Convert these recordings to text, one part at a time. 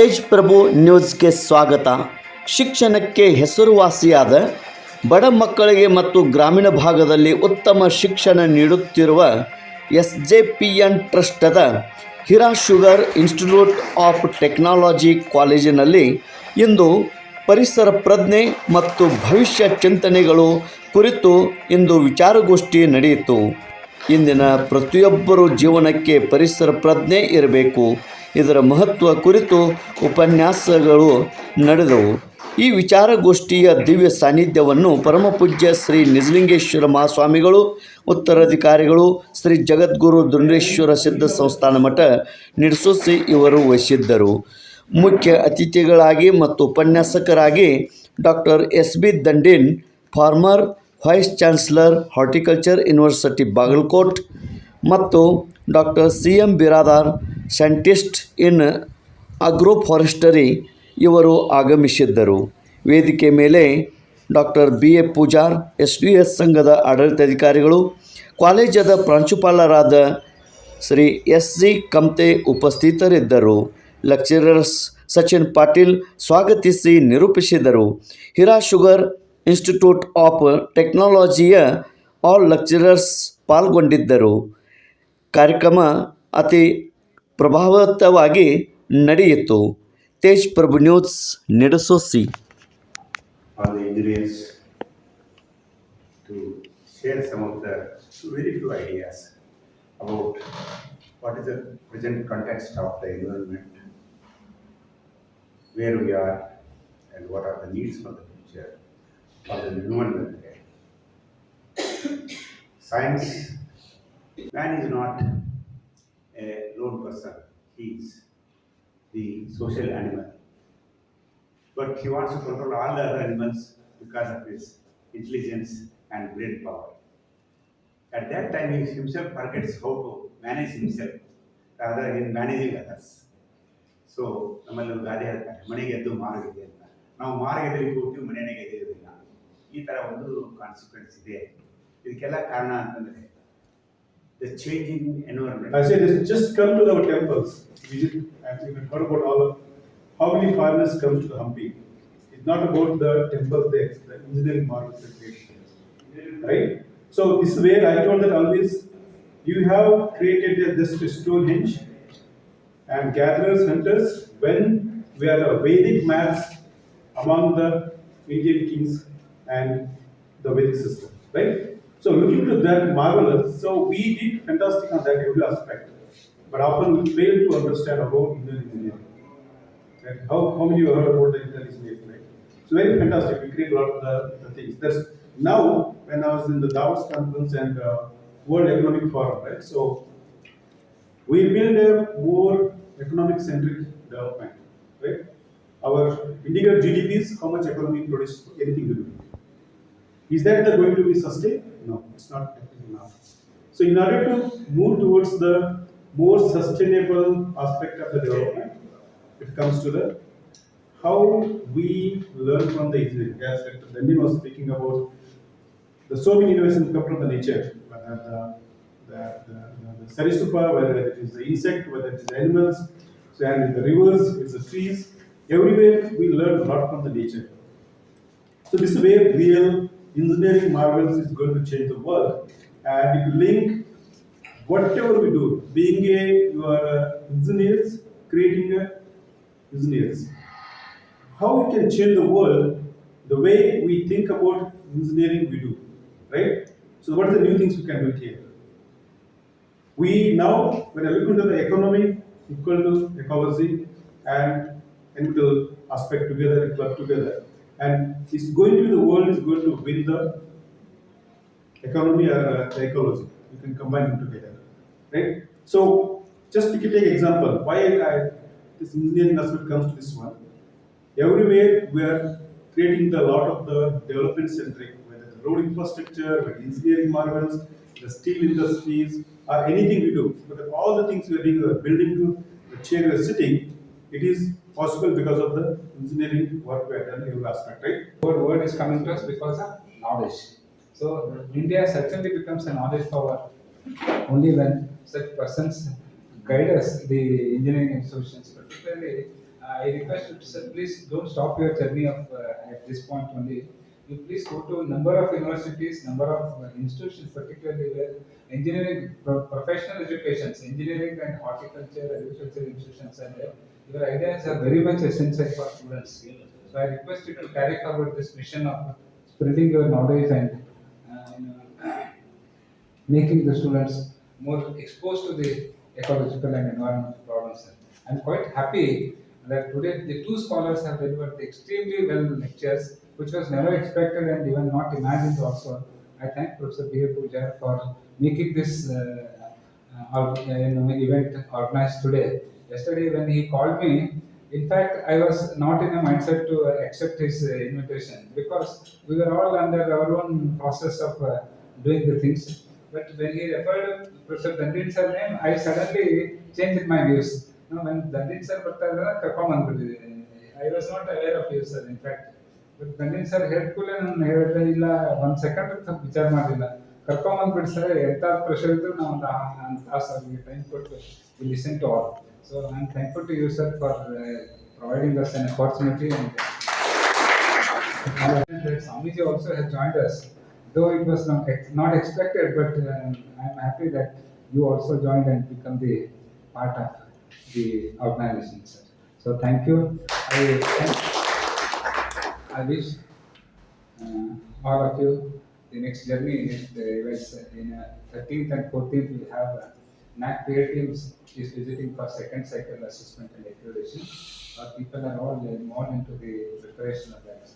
ತೇಜ್ ಪ್ರಭು ನ್ಯೂಸ್ಗೆ ಸ್ವಾಗತ. ಶಿಕ್ಷಣಕ್ಕೆ ಹೆಸರುವಾಸಿಯಾದ ಬಡ ಮಕ್ಕಳಿಗೆ ಮತ್ತು ಗ್ರಾಮೀಣ ಭಾಗದಲ್ಲಿ ಉತ್ತಮ ಶಿಕ್ಷಣ ನೀಡುತ್ತಿರುವ ಎಸ್ ಜೆ ಪಿ ಎನ್ ಟ್ರಸ್ಟದ Hira sugar institute of technology ಕಾಲೇಜಿನಲ್ಲಿ ಇಂದು ಪರಿಸರ ಪ್ರಜ್ಞೆ ಮತ್ತು ಭವಿಷ್ಯ ಚಿಂತನೆಗಳು ಕುರಿತು ಇಂದು ವಿಚಾರಗೋಷ್ಠಿ ನಡೆಯಿತು. ಇಂದಿನ ಪ್ರತಿಯೊಬ್ಬರ ಜೀವನಕ್ಕೆ ಪರಿಸರ ಪ್ರಜ್ಞೆ ಇರಬೇಕು. ಇದರ ಮಹತ್ವ ಕುರಿತು ಉಪನ್ಯಾಸಗಳು ನಡೆದವು. ಈ ವಿಚಾರಗೋಷ್ಠಿಯ ದಿವ್ಯ ಸಾನ್ನಿಧ್ಯವನ್ನು ಪರಮಪೂಜ್ಯ ಶ್ರೀ ನಿಜಲಿಂಗೇಶ್ವರ ಮಹಾಸ್ವಾಮಿಗಳು, ಉತ್ತರಾಧಿಕಾರಿಗಳು, ಶ್ರೀ ಜಗದ್ಗುರು ದುಂಡೇಶ್ವರ ಸಿದ್ಧ ಸಂಸ್ಥಾನ ಮಠ ನಿರ್ಸೂಸಿ ಇವರು ವಹಿಸಿದ್ದರು. ಮುಖ್ಯ ಅತಿಥಿಗಳಾಗಿ ಮತ್ತು ಉಪನ್ಯಾಸಕರಾಗಿ doctor S B Dandin, former, vice chancellor, horticulture university Bagalkot ಮತ್ತು doctor C M Biradar, scientist in agro forestry ಇವರು ಆಗಮಿಸಿದ್ದರು. ವೇದಿಕೆ ಮೇಲೆ doctor B A Pujar, S D S ಸಂಘದ ಆಡಳಿತಾಧಿಕಾರಿಗಳು, ಕಾಲೇಜದ ಪ್ರಾಂಶುಪಾಲರಾದ ಶ್ರೀ ಎಸ್ ಸಿ ಕಮ್ತೆ ಉಪಸ್ಥಿತರಿದ್ದರು. ಲೆಕ್ಚರರ್ಸ್ ಸಚಿನ್ ಪಾಟೀಲ್ ಸ್ವಾಗತಿಸಿ ನಿರೂಪಿಸಿದರು. ಹಿರಾ ಶುಗರ್ ಇನ್ಸ್ಟಿಟ್ಯೂಟ್ ಆಫ್ ಟೆಕ್ನಾಲಜಿಯ ಆಲ್ ಲೆಕ್ಚರರ್ಸ್ ಪಾಲ್ಗೊಂಡಿದ್ದರು. ಕಾರ್ಯಕ್ರಮ ಅತಿ ಪ್ರಭಾವಿತವಾಗಿ ನಡೆಯಿತು Tej Prabhu news Nidasoshi all the engineers to share some of the very few ideas about what is the present context of the environment, where we are, and what are the needs for the future for the environment. Science, man is not a lone person, he is the social animal but he wants to control all the other animals because of his intelligence and brain power. At that time, he himself forgets how to manage himself rather than managing others. So ನಮ್ಮಲ್ಲಿ ಒಂದು ಗಾದೆ ಹೇಳ್ತಾರೆ ಮನೆಗೆ ಎದ್ದು ಮಾರುಗಿದೆ ಅಂತ ನಾವು ಮಾರ್ಗದಲ್ಲಿ ಕೂತು ಮನೆಗೆ ಎದ್ದಿರೋದಿಲ್ಲ ಈ ಥರ ಒಂದು ಕಾನ್ಸಿಕ್ವೆನ್ಸ್ ಇದೆ ಇದಕ್ಕೆಲ್ಲ ಕಾರಣ ಅಂತಂದ್ರೆ the changing environment. I say this, just come to our temples. We just, actually, we talk about all of, how many foreigners come to the Hampi. It's not about the temples there, the engineering models that we right? So this way, I told that always you have created this Stonehenge and gatherers, hunters, when we are the Vedic mass among the Indian kings and the Vedic system, right? That marvelous, so we did fantastic on that every aspect, but often we fail to understand about Indian engineering. Right? How, how many you heard about the Indian engineering, right? So very fantastic, we create a lot of the, the things. That's now, when I was in the Davos conference and uh, World Economic Forum, right? So we build a more economic centric development, right? Our integrated GDP is how much economy produce anything we do. Is that going to be sustained? No, it's not now. So in order to move towards the more sustainable aspect of the development, it comes to the how we learn from the engineering. As Dr. Dandin was speaking about, the so many innovations come from the nature, whether the, the, the, the Sarisupa, whether it is the insect, whether it is the animals, so and in the rivers, it's the trees, everywhere we learn a lot from the nature. So this is where real engineering marvels is going to change the world. And if you link whatever we do, being a you are a engineers, creating a engineers, how we can change the world the way we think about engineering we do, right? So what are the new things we can do here? We now, when I look into the economy, equal to ecology and environmental aspect together, club together, and it's going to be the world is going to win the economy or uh, the ecology. You can combine them together, right? So just to take an example, why I, this engineering aspect comes to this one. Everywhere we are creating the lot of the development centric, whether the road infrastructure, whether engineering marvels, the steel industries, or anything we do. But all the things we are doing, we are building to the chair we are sitting, it is possible because of the engineering work we have done in aspect, right? word, word is coming to us because of knowledge. So India certainly becomes a knowledge power only when such persons guide us, the engineering institutions, particularly I request you, sir, please don't stop your journey of, uh, at this point only. You please go to number of universities, number of uh, institutions, particularly where engineering, pro- professional educations, engineering and horticulture, agriculture institutions are there. Your ideas are very much essential for students. So I request you to carry forward this mission of spreading your knowledge and, uh, making the students more exposed to the ecological and environmental problems. I'm quite happy that today the two scholars have delivered extremely well lectures, which was never expected and even not imagined also. I thank Professor B. A. Puja for making this uh, uh, uh, event organized today. Yesterday when he called me, in fact, I was not in a mindset to accept his uh, invitation because we were all under our own process of uh, doing the things. But when he referred Professor Dandin sir name, I suddenly changed my views. You Dandin sir Dandin sir ಕರ್ಕೊಂಡ್ ಬಂದ್ಬಿಟ್ಟಿದ್ದೀನಿ I was not aware of you sir in fact but Dandin sir ಹೇಳ್ಕೂಲೆ ನಾನು ಹೇಳಿದ್ರೆ ಇಲ್ಲ ಒಂದು second ವಿಚಾರ ಮಾಡಿಲ್ಲ ಕರ್ಕೊಂಡ್ ಬಂದ್ಬಿಟ್ಟು sir ಎಂಥ ಪ್ರೆಷರ್ ಇದ್ರು ನಾವು ಒಂದು ಒಂದು ತಾಸು ಟೈಮ್ ಕೊಟ್ಟು we listen to all so am thankful to you sir for providing us an opportunity Swamiji also has joined us, though it was not, not expected, but um, I'm happy that you also joined and become the part of the organization, sir. So thank you. I, thank- I wish uh, all of you the next journey, uh, events uh, in uh, 13th and 14th, we have uh, NAC peer is visiting for second cycle assessment and accreditation. Our people are all involved into the preparation of that.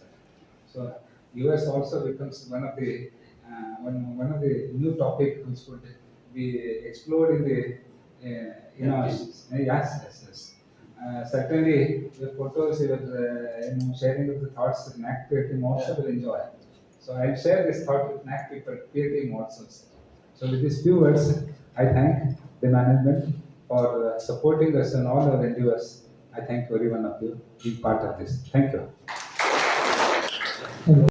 So US also becomes one of the uh, one, one of the new topic which would be explored in the uh, you know yes yes yes. Uh, certainly, the photos you were uh, you know, sharing of the thoughts with NAC peer team also will enjoy. So I'll share this thought with NAC people, peer team also. sir. So with these few words, I thank the management for uh, supporting us and all our endeavors. I thank every one of you being part of this. Thank you.